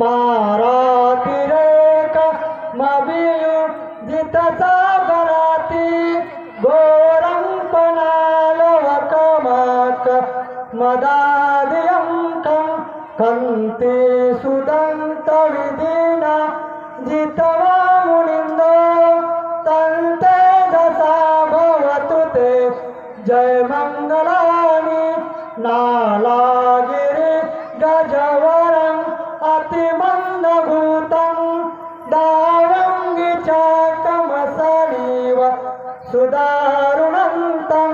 मारातिरेक मबियु जितसा गराती गोरंपणालवकमाक मदादियंकं कंती सुदंत विदिना जितवा मुनिंदो तंते दसा भवतु ते जय मंगलानी नालागी दावङ्गि चाकमसनीव सुदारुणन्तं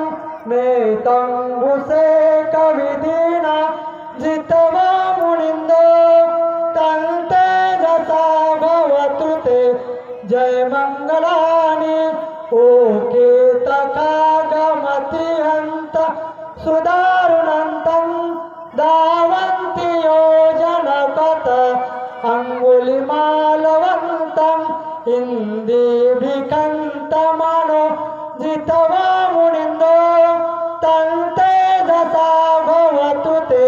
नेतं भुसे कविधिना जितवा मुनिन्दो तन्ते दसा भवतु ते जय मङ्गलानि ओके तकागमतिहन्त सुदारुणन्तं दा ीभि जितवा मुनिन्दो तन्ते दशा भवतु ते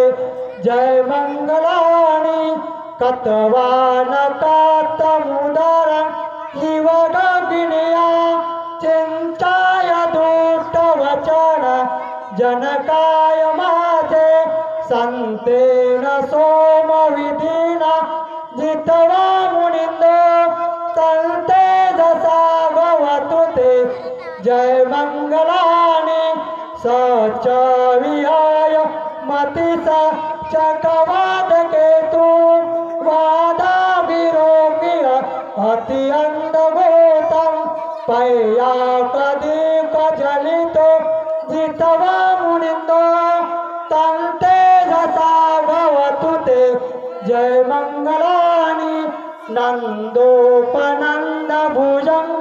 जय मङ्गलानि कत्वा न कथवानकातमुदर शिवगिन्या चिन्ताय दुष्टवचन जनकाय मासे सन्तेन सो जय मङ्गलानि स च विहाय केतू वादा वादाभिरोग्य अति अन्धभूतं पय्याकदीपजलितो जितवा मुनिन्दो तंते जसा भवतु ते। जय मंगलानी नंदोपनंद भुजंग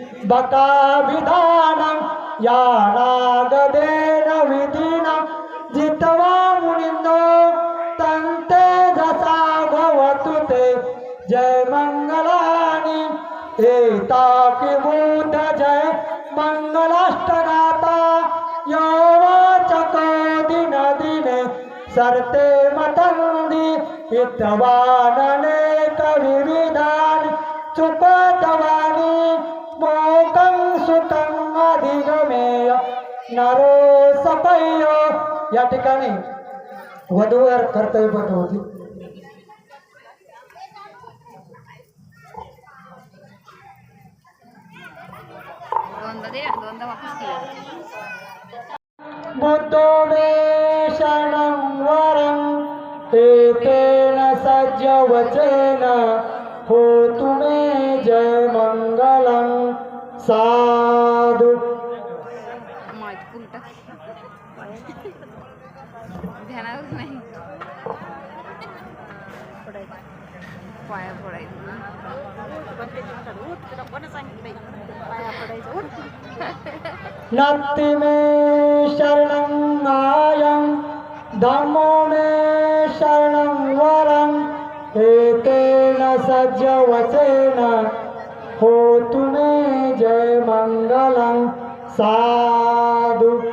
बका विधानं, या नागदेन विधिनं, जित्वा मुनिन्दो तन्ते दशा भवतु ते। जयमङ्गलानि एताकिभूत जय मङ्गलाष्टनाता यो वाचको दिनदिने सर्ते मतन्दि हितवाननेकविविधानि सुपतवानि नरो सपय्य या ठिकाणी वधूवर कर्तव्यपद होती दोनदा दे दोनदा वापस केलं बुद्धो मे शरणं वरं एतेन सज्जवचेन होतु मे जय मङ्गलं साधु माहिती उलट ध्यानावर नाही. पाया पडायचं नत्ति मे शरण नायं धम्मो मे शरणं वरं एतेन सज्जवचेन होतु मे जय मंगलम। Sado.